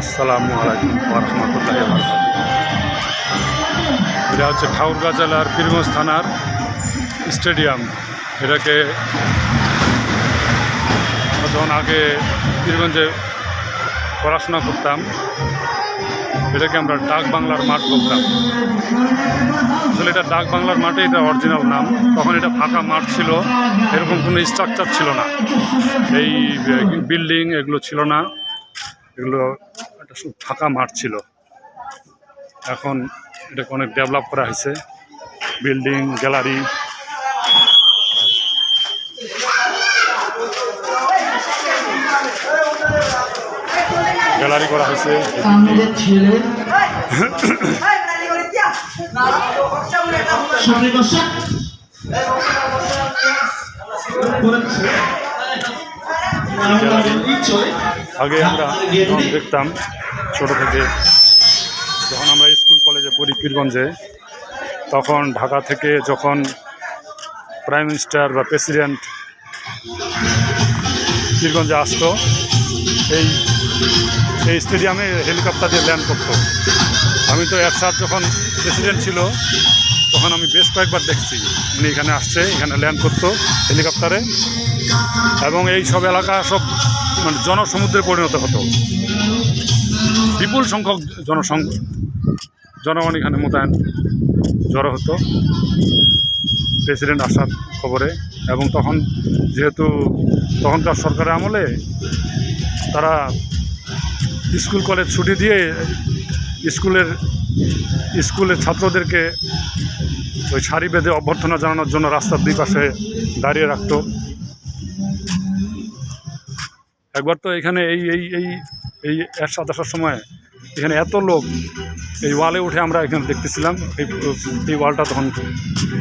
আসসালামু আলাইকুম রহমতুল্লাহ এটা হচ্ছে ঠাকুরগাঁ জেলার পীরগঞ্জ থানার স্টেডিয়াম। এটাকে যখন আগে পীরগঞ্জে পড়াশোনা করতাম, এটাকে আমরা ডাক বাংলার মাঠ বলতাম। আসলে এটা ডাক বাংলার মাঠে এটা অরিজিনাল নাম। তখন এটা ফাঁকা মাঠ ছিল, এরকম কোনো স্ট্রাকচার ছিল না। এই বিল্ডিং এগুলো ছিল না। এগুলো ফাঁকা মাঠ ছিল। এখন এটাকে অনেক ডেভেলপ করা হয়েছে। বিল্ডিং গ্যালারি গ্যালারি করা হয়েছে। আগে আমরা দেখতাম ছোট থেকে যখন আমরা স্কুল কলেজে পড়ি পীরগঞ্জে, তখন ঢাকা থেকে যখন প্রাইম মিনিস্টার বা প্রেসিডেন্ট পীরগঞ্জে আসতো, এই এই স্টেডিয়ামে হেলিকপ্টার দিয়ে ল্যান্ড করতো। আমি তো একসাথ যখন প্রেসিডেন্ট ছিল, তখন আমি বেশ কয়েকবার দেখছি, উনি এখানে আসছে, এখানে ল্যান্ড করতো হেলিকপ্টারে এবং এই সব এলাকা সব মানে জনসমুদ্রে পরিণত হতো। বিপুল সংখ্যক জনসং জনগণ এখানে মোতায়েন জড়ো হতো। প্রেসিডেন্ট আসার খবরে এবং তখন যেহেতু তখনকার সরকারের আমলে তারা স্কুল কলেজ ছুটি দিয়ে স্কুলের স্কুলের ছাত্রদেরকে ওই সারি বেঁধে অভ্যর্থনা জানানোর জন্য রাস্তার দুই পাশে দাঁড়িয়ে রাখত। একবার তো এখানে এই এই এই এই একসাথ আসার সময় এখানে এত লোক, এই ওয়ালে উঠে আমরা এখানে দেখতেছিলাম, এই এই ওয়ালটা তখন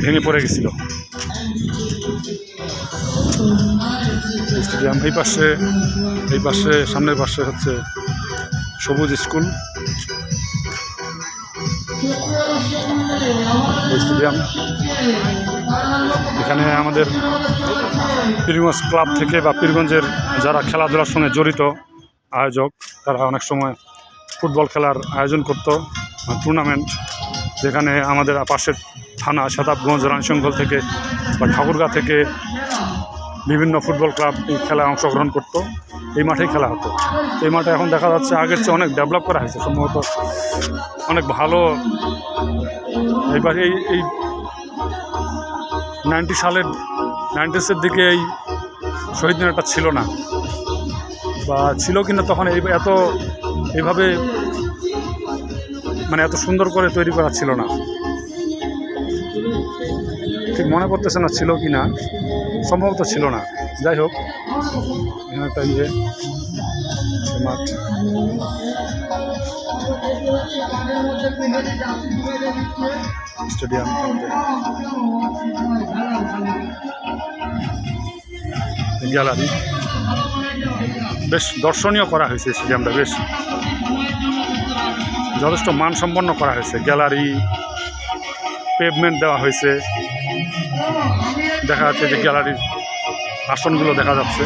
ভেঙে পড়ে গেছিল। স্টেডিয়াম এই পাশে এই পাশে, সামনের পাশে হচ্ছে সবুজ স্কুল স্টেডিয়াম এখানে আমাদের পীরগঞ্জ ক্লাব থেকে বা পীরগঞ্জের যারা খেলাধুলার সঙ্গে জড়িত আয়োজক, তারা অনেক সময় ফুটবল খেলার আয়োজন করতো টুর্নামেন্ট যেখানে আমাদের পাশের থানা শতাবগঞ্জ রানশঙ্গল থেকে বা ঠাকুরগাঁ থেকে বিভিন্ন ফুটবল ক্লাব এই খেলায় অংশগ্রহণ করতো। এই মাঠেই খেলা হতো। এই মাঠে এখন দেখা যাচ্ছে আগের চেয়ে অনেক ডেভেলপ করা হয়েছে, সম্ভবত অনেক ভালো। এইবার এই এই নাইনটি সালের নাইনটিসের দিকে এই শহীদ মিনারটা ছিল না। বা ছিল কিনা তখন এই এত এভাবে মানে এত সুন্দর করে তৈরি করা ছিল না। ঠিক মনে পড়তেছে না ছিল কি না সম্ভবত ছিল না। যাই হোক, এখানে একটা ইয়ে মাঠ। স্টেডিয়াম গ্যালারি বেশ দর্শনীয় করা হয়েছে স্টেডিয়ামটা, বেশ যথেষ্ট মানসম্পন্ন করা হয়েছে। গ্যালারি পেভমেন্ট দেওয়া হয়েছে। দেখা যাচ্ছে যে গ্যালারির আসনগুলো দেখা যাচ্ছে।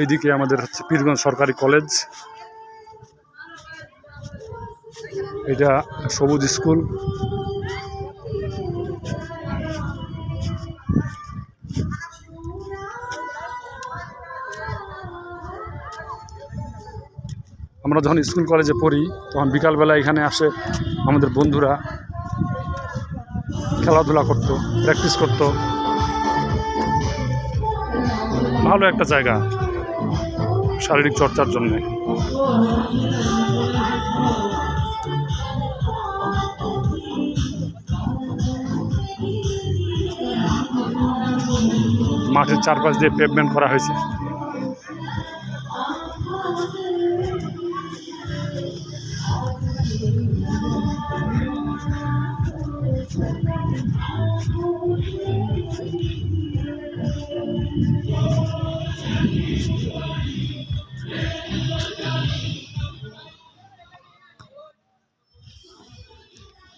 এইদিকে আমাদের হচ্ছে পীরগঞ্জ সরকারি কলেজ। এটা সবুজ স্কুল। আমরা যখন স্কুল কলেজে পড়ি, তখন বিকালবেলা এখানে আসে আমাদের বন্ধুরা। খেলাধুলা করতো প্র্যাকটিস করতো। ভালো একটা জায়গা। শারীরিক চর্চার জন্যে। মাঠের চারপাশ দিয়ে পেভমেন্ট করা হয়েছে।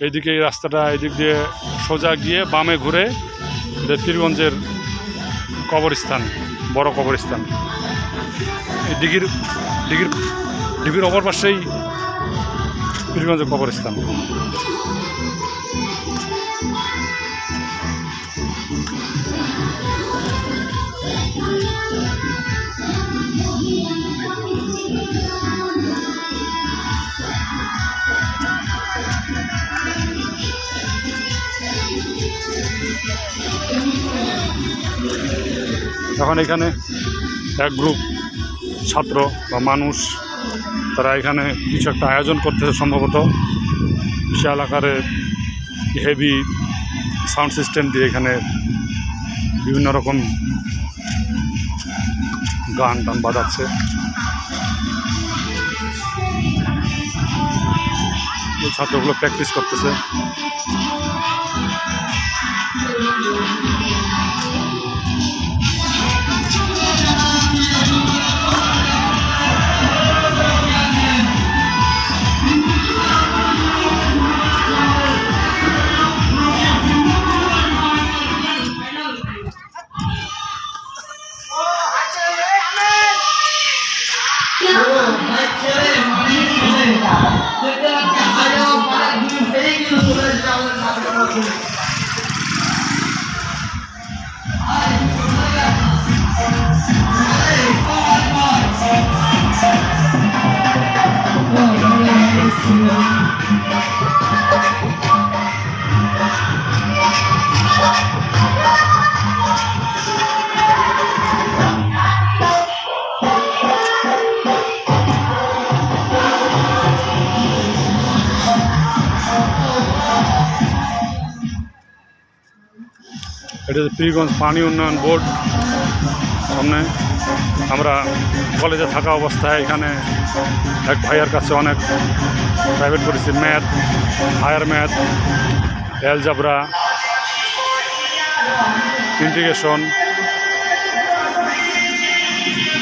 এইদিকে এই রাস্তাটা এদিক দিয়ে সোজা গিয়ে বামে ঘুরে পীরগঞ্জের কবরস্থান, বড় কবরস্থান। দিঘির ডিগির দিঘির অপর পাশেই পীরগঞ্জের কবরস্থান। এখন এখানে এক গ্রুপ ছাত্র বা মানুষ, তারা এখানে কিছু একটা আয়োজন করতেছে সম্ভবত। বিশাল আকারে হেভি সাউন্ড সিস্টেম দিয়ে এখানে বিভিন্ন রকম গান টান বাজাচ্ছে। ছাত্রগুলো প্র্যাকটিস করতেছে। Okay. এটা পীরগঞ্জ পানি উন্নয়ন বোর্ড। সামনে আমরা কলেজে থাকা অবস্থায় এখানে এক ভাইয়ার কাছে অনেক প্রাইভেট করেছি math higher math algebra integration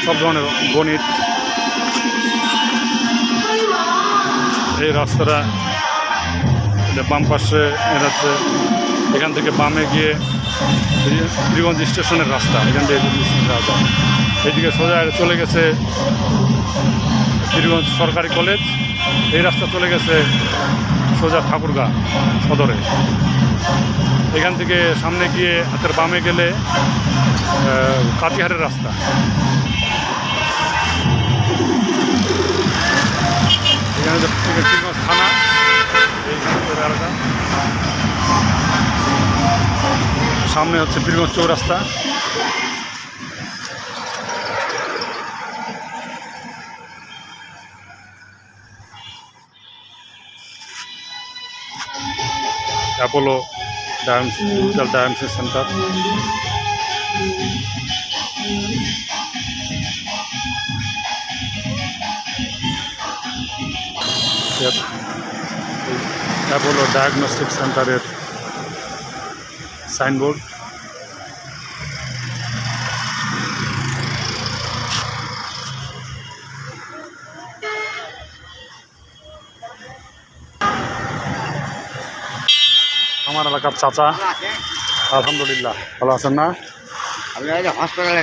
সব ধরনের গণিত। এই রাস্তাটা বাম পাশে এটা হচ্ছে এখান থেকে বামে গিয়ে শ্রীগঞ্জ স্টেশনের রাস্তা, এখান থেকে এইদিকে সোজা চলে গেছে শ্রীগঞ্জ সরকারি কলেজ। এই রাস্তা চলে গেছে সোজা ঠাকুরগা সদরে। এখান থেকে সামনে গিয়ে হাতের বামে গেলে কাতিহারের রাস্তা। এখানে থানা। তো এলাকা সামনে হচ্ছে বীরগঞ্জ চৌরাস্তা। অ্যাপোলো ডায়ামস ডিজিটাল ডায়ামসিস সেন্টার অ্যাপোলো ডায়াগনস্টিক সেন্টারের সাইনবোর্ড। আমার এলাকার চাচা আলহামদুলিল্লাহ। ভালো আছেন না? আমি হসপিটালে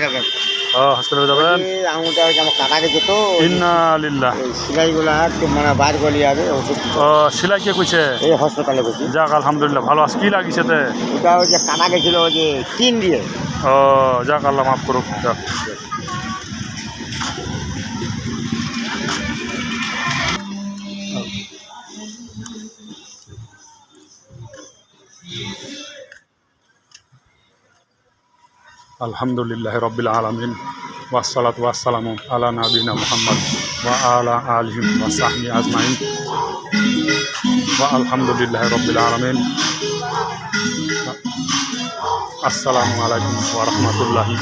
হসপিটালে যাবেন? আঙুলটা আমার কাটা গেছে তো ইন্না লিল্লা সিলাইগুলো একটু মানে বাইর গলি ওষুধ। ও সিলাই কে কইছে এই হসপিটালে গেছি যাক আলহামদুলিল্লাহ ভালো আছে। কি লাগিছে তে? ওটা ওই যে কাটা গেছিল ওই যে টিন দিয়ে। ও যাক আল্লাহ মাফ করুক যাক। আলহামদুলিল্লাহ রবিল আলমিন ওয়াসালাত ওয়াসালাম আলা নাবিনা মোহাম্মদ ওয়া আলা আলহিম ওয়া সাহমি আজমাইন। ওয়া আলহামদুলিল্লাহ রবিল আলমিন। আসসালামু আলাইকুম ওয়া রাহমাতুল্লাহি